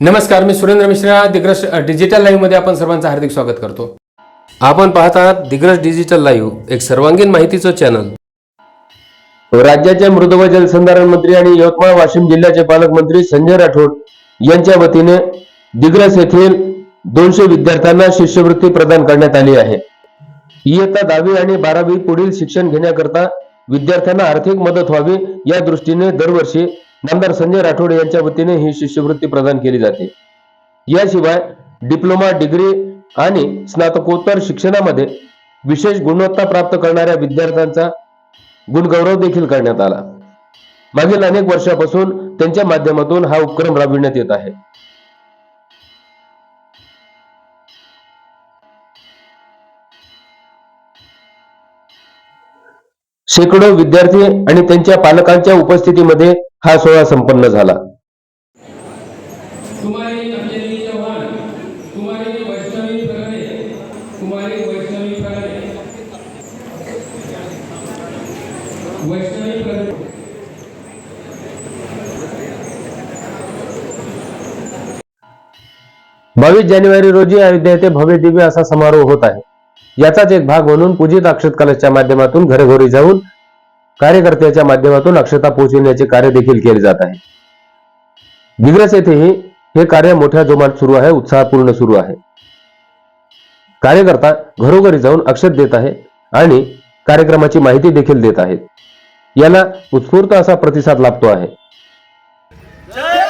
नमस्कार मी सुरेंद्र मिश्रा. दिग्रश डिजिटल लाईव्हमध्ये आपण सर्वांचं हार्दिक स्वागत करतो. आपण पाहत आहात दिग्रज डिजिटल लाईव्ह एक सर्वांगीण माहितीचं चॅनल. राज्याचे मृद व जलसंधारण मंत्री आणि यवतमाळ वाशिम जिल्ह्याचे पालकमंत्री संजय राठोड यांच्या वतीने दिग्रस येथील दोनशे विद्यार्थ्यांना शिष्यवृत्ती प्रदान करण्यात आली आहे. इयत्ता दहावी आणि बारावी पुढील शिक्षण घेण्याकरता विद्यार्थ्यांना आर्थिक मदत व्हावी या दृष्टीने दरवर्षी नामदार संजय राठोड यांच्या वतीने ही शिष्यवृत्ती प्रदान केली जाते. याशिवाय डिप्लोमा डिग्री आणि स्नातकोत्तर शिक्षणामध्ये विशेष गुणवत्ता प्राप्त करणाऱ्या विद्यार्थ्यांचा गुणगौरव देखील करण्यात आला. मागील अनेक वर्षापासून त्यांच्या माध्यमातून हा उपक्रम राबविण्यात येत आहे. शेकडो विद्यार्थी आणि त्यांच्या पालकांच्या उपस्थितीमध्ये हा सोहळा संपन्न झाला. बावीस जानेवारी रोजी अयोध्या येथे भव्य दिव्य असा समारोह होत आहे. याचाच एक भाग म्हणून पूजित अक्षत कलशच्या माध्यमातून घरोघरी जाऊन कार्यकर्त्याच्या माध्यमातून अक्षता पोहोचविण्याचे कार्य देखील केले जात आहे. दिग्रस येथेही हे कार्य मोठ्या जोमात सुरू आहे उत्साहपूर्ण सुरू आहे. कार्यकर्ता घरोघरी जाऊन अक्षत देत आहे आणि कार्यक्रमाची माहिती देखील देत आहेत. याला उत्स्फूर्त असा प्रतिसाद लाभतो आहे. जय